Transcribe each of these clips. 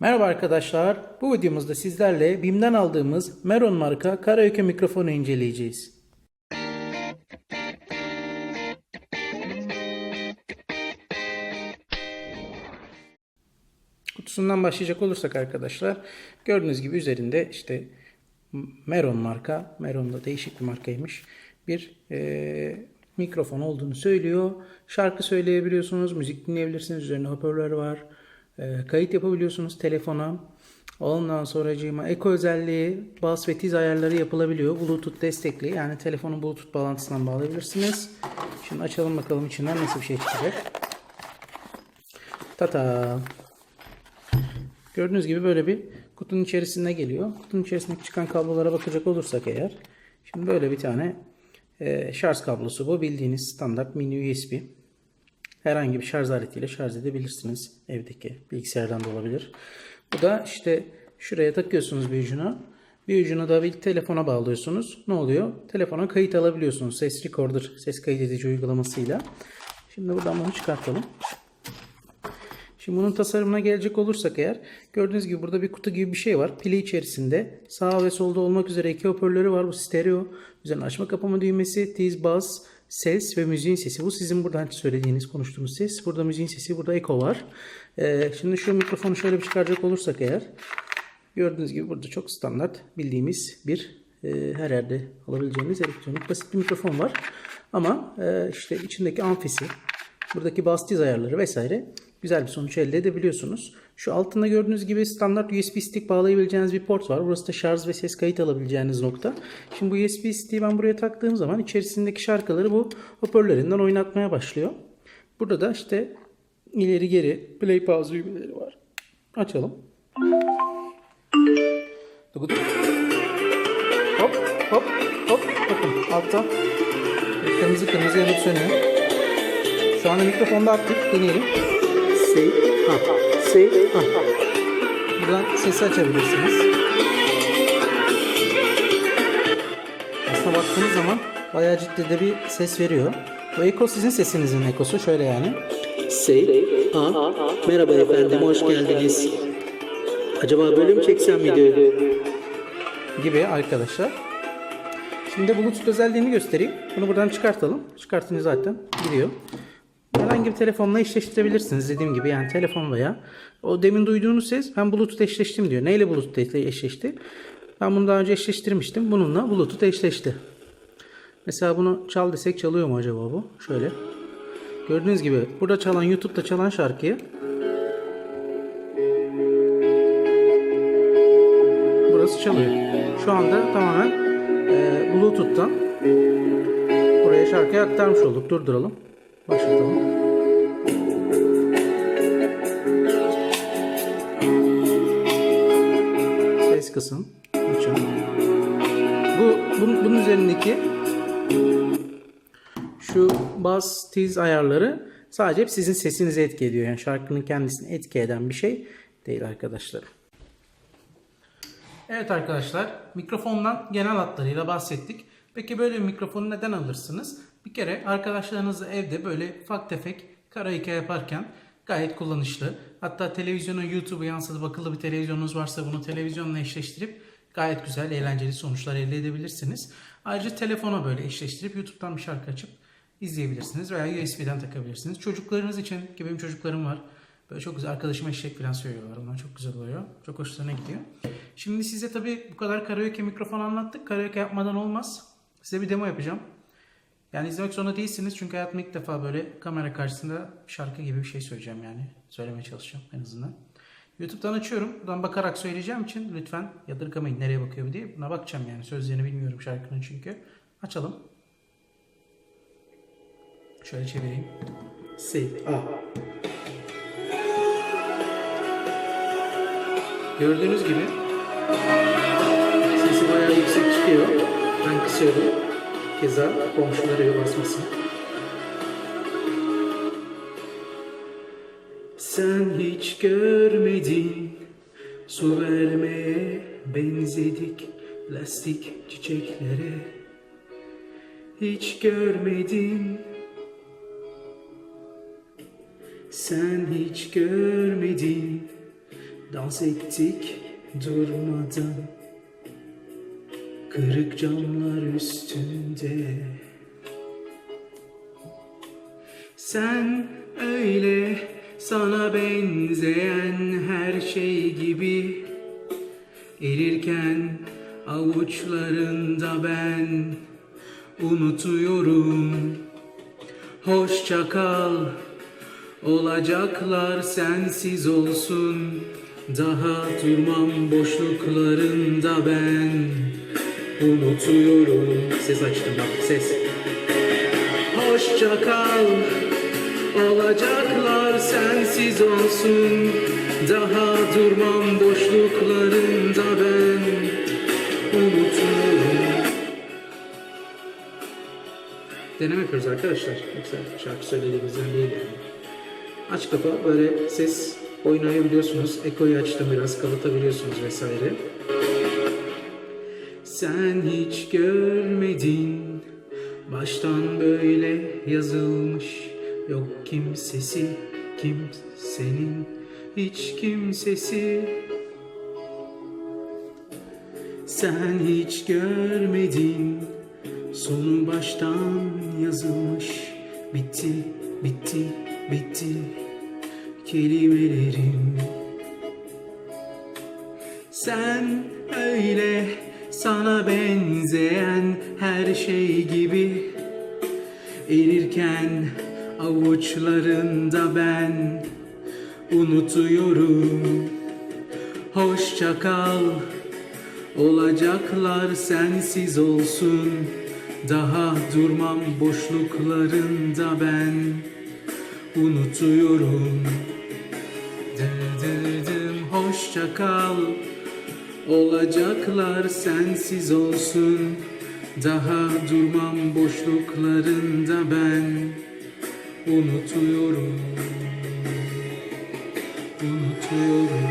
Merhaba arkadaşlar. Bu videomuzda sizlerle BİM'den aldığımız Meron marka karaoke mikrofonu inceleyeceğiz. Kutusundan başlayacak olursak arkadaşlar gördüğünüz gibi üzerinde işte Meron marka, Meron da değişik bir markaymış. Bir eee, mikrofon olduğunu söylüyor. Şarkı söyleyebiliyorsunuz, müzik dinleyebilirsiniz. Üzerinde hoparlör var. Eee, kayıt yapabiliyorsunuz telefona. Ondan sonracığıma eko özelliği, bas ve tiz ayarları yapılabiliyor. Bluetooth destekli. Yani telefonun Bluetooth bağlantısından bağlayabilirsiniz. Şimdi açalım bakalım içinden nasıl bir şey çıkacak. Tata. Gördüğünüz gibi böyle bir kutunun içerisinde geliyor. Kutunun içerisindeki çıkan kablolara bakacak olursak eğer. Şimdi böyle bir tane e, şarj kablosu bu. Bildiğiniz standart mini USB. Herhangi bir şarj aletiyle şarj edebilirsiniz. Evdeki bilgisayardan da olabilir. Bu da işte şuraya takıyorsunuz bir ucuna. Bir ucunu da bir telefona bağlıyorsunuz. Ne oluyor? Telefona kayıt alabiliyorsunuz. Ses recorder, ses kaydedici uygulamasıyla. Şimdi buradan bunu çıkartalım. Şimdi bunun tasarımına gelecek olursak eğer gördüğünüz gibi burada bir kutu gibi bir şey var. Pili içerisinde sağ ve solda olmak üzere iki hoparlörü var. Bu stereo. Üzerine açma kapama düğmesi, tiz, bas, ses ve müziğin sesi. Bu sizin buradan söylediğiniz, konuştuğunuz ses. Burada müziğin sesi, burada eko var. Ee, şimdi şu mikrofonu şöyle bir çıkaracak olursak eğer gördüğünüz gibi burada çok standart bildiğimiz bir e, her yerde alabileceğimiz elektronik basit bir mikrofon var. Ama e, işte içindeki amfisi, buradaki bas tiz ayarları vesaire güzel bir sonuç elde edebiliyorsunuz. Şu altında gördüğünüz gibi standart USB stick bağlayabileceğiniz bir port var. Burası da şarj ve ses kayıt alabileceğiniz nokta. Şimdi bu USB stick'i ben buraya taktığım zaman içerisindeki şarkıları bu hoparlöründen oynatmaya başlıyor. Burada da işte ileri geri play pause düğmeleri var. Açalım. Hop hop hop. Bakın altta kırmızı kırmızı yanıp sönüyor. Şu anda mikrofonda aktif. Deneyelim. Say, ha, say, ha. Buradan sesi açabilirsiniz. Aslına baktığınız zaman bayağı ciddi de bir ses veriyor. Bu eko sizin sesinizin ekosu. Şöyle yani. Say, a, merhaba efendim, hoş geldiniz. Acaba böyle mi çeksem videoyu? gibi arkadaşlar. Şimdi Bluetooth özelliğini göstereyim. Bunu buradan çıkartalım. Çıkartınca zaten gidiyor. Herhangi bir telefonla eşleştirebilirsiniz dediğim gibi yani telefon veya o demin duyduğunuz ses ben Bluetooth eşleştim diyor. Neyle Bluetooth eşleşti? Ben bunu daha önce eşleştirmiştim. Bununla Bluetooth eşleşti. Mesela bunu çal desek çalıyor mu acaba bu? Şöyle. Gördüğünüz gibi burada çalan YouTube'da çalan şarkıyı burası çalıyor. Şu anda tamamen e, Bluetooth'tan buraya şarkıyı aktarmış olduk. Durduralım. Başlatalım. Ses kısım. Açın. Bu bunun, bunun üzerindeki şu bas tiz ayarları sadece sizin sesinizi etki ediyor. Yani şarkının kendisini etki eden bir şey değil arkadaşlar. Evet arkadaşlar, mikrofondan genel hatlarıyla bahsettik. Peki böyle bir mikrofonu neden alırsınız? Bir kere arkadaşlarınızla evde böyle ufak tefek karaoke yaparken gayet kullanışlı. Hatta televizyona, YouTube'a yansıtıp akıllı bir televizyonunuz varsa bunu televizyonla eşleştirip gayet güzel, eğlenceli sonuçlar elde edebilirsiniz. Ayrıca telefona böyle eşleştirip YouTube'dan bir şarkı açıp izleyebilirsiniz veya USB'den takabilirsiniz. Çocuklarınız için, ki benim çocuklarım var. Böyle çok güzel arkadaşıma eşek falan söylüyorlar. Onlar çok güzel oluyor. Çok hoşlarına gidiyor. Şimdi size tabii bu kadar karaoke mikrofon anlattık. Karaoke yapmadan olmaz. Size bir demo yapacağım. Yani izlemek zorunda değilsiniz. Çünkü hayatımda ilk defa böyle kamera karşısında şarkı gibi bir şey söyleyeceğim yani. Söylemeye çalışacağım en azından. YouTube'dan açıyorum. Buradan bakarak söyleyeceğim için lütfen yadırgamayın nereye bakıyor diye. Buna bakacağım yani. Sözlerini bilmiyorum şarkının çünkü. Açalım. Şöyle çevireyim. Say, a. Gördüğünüz gibi sesi bayağı yüksek çıkıyor. Ben kısıyorum. Keza komşulara basmasın. Sen hiç görmedin su vermeye benzedik plastik çiçeklere. Hiç görmedin sen hiç görmedin Dans ettik durmadan Kırık camlar üstünde. Sen öyle sana benzeyen her şey gibi. Erirken avuçlarında ben unutuyorum. Hoşça kal Olacaklar sensiz olsun. Daha durmam boşluklarında ben Unutuyorum Ses açtım bak ses Hoşça kal Olacaklar sensiz olsun Daha durmam boşluklarında ben Unutuyorum Deneme yapıyoruz arkadaşlar. Yoksa şarkı söylediğimizden değil yani. Aç kafa böyle ses oynayabiliyorsunuz. Ekoyu açtım biraz kapatabiliyorsunuz vesaire. Sen hiç görmedin. Baştan böyle yazılmış Yok kimsesi kimsenin Hiç kimsesi. Sen hiç görmedin Sonu baştan yazılmış. Bitti, bitti, bitti Kelimelerim Sen öyle sana benzeyen her şey gibi Erirken avuçlarında ben unutuyorum. Hoşça kal Olacaklar sensiz olsun. Daha durmam boşluklarında ben Unutuyorum. Dırdırdım hoşça kal Olacaklar sensiz olsun. Daha durmam boşluklarında ben. Unutuyorum. Unutuyorum.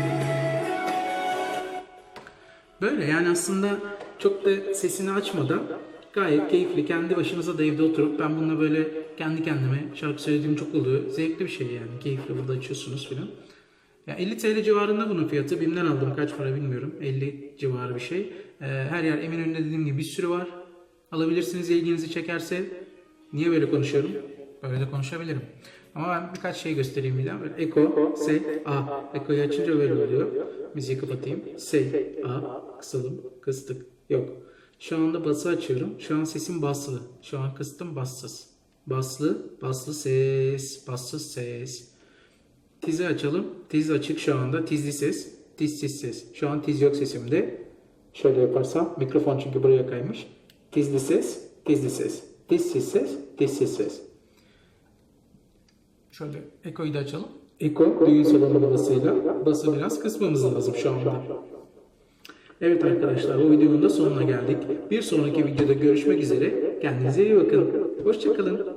Böyle yani aslında çok da sesini açmadan gayet keyifli. Kendi başınıza da evde oturup ben bununla böyle kendi kendime şarkı söylediğim çok oluyor. Zevkli bir şey yani. Keyifli burada açıyorsunuz filan. Ya 50 TL civarında bunun fiyatı. Bim'den aldım kaç para bilmiyorum. 50 civarı bir şey. Ee, her yer Eminönü'nde dediğim gibi bir sürü var. Alabilirsiniz ilginizi çekerse. Niye böyle konuşuyorum? Böyle de konuşabilirim. Ama ben birkaç şey göstereyim bir daha. Eko, S, A. Eko'yu açınca böyle oluyor. Müziği kapatayım. S, A. Kısalım, kıstık. Yok. Şu anda bası açıyorum. Şu an sesim baslı. Şu an kıstım bassız. Baslı, baslı ses, bassız ses. Tizi açalım. Tiz açık şu anda. Tizli ses. Tizsiz ses. Şu an tiz yok sesimde. Şöyle yaparsam. Mikrofon çünkü buraya kaymış. Tizli ses. Tizli ses. Tizsiz ses. Tizsiz ses. Şöyle ekoyu da açalım. Eko düğün salonu basıyla bası biraz kısmamız lazım şu anda. Evet arkadaşlar bu videonun da sonuna geldik. Bir sonraki videoda görüşmek üzere. Kendinize iyi bakın. Hoşçakalın.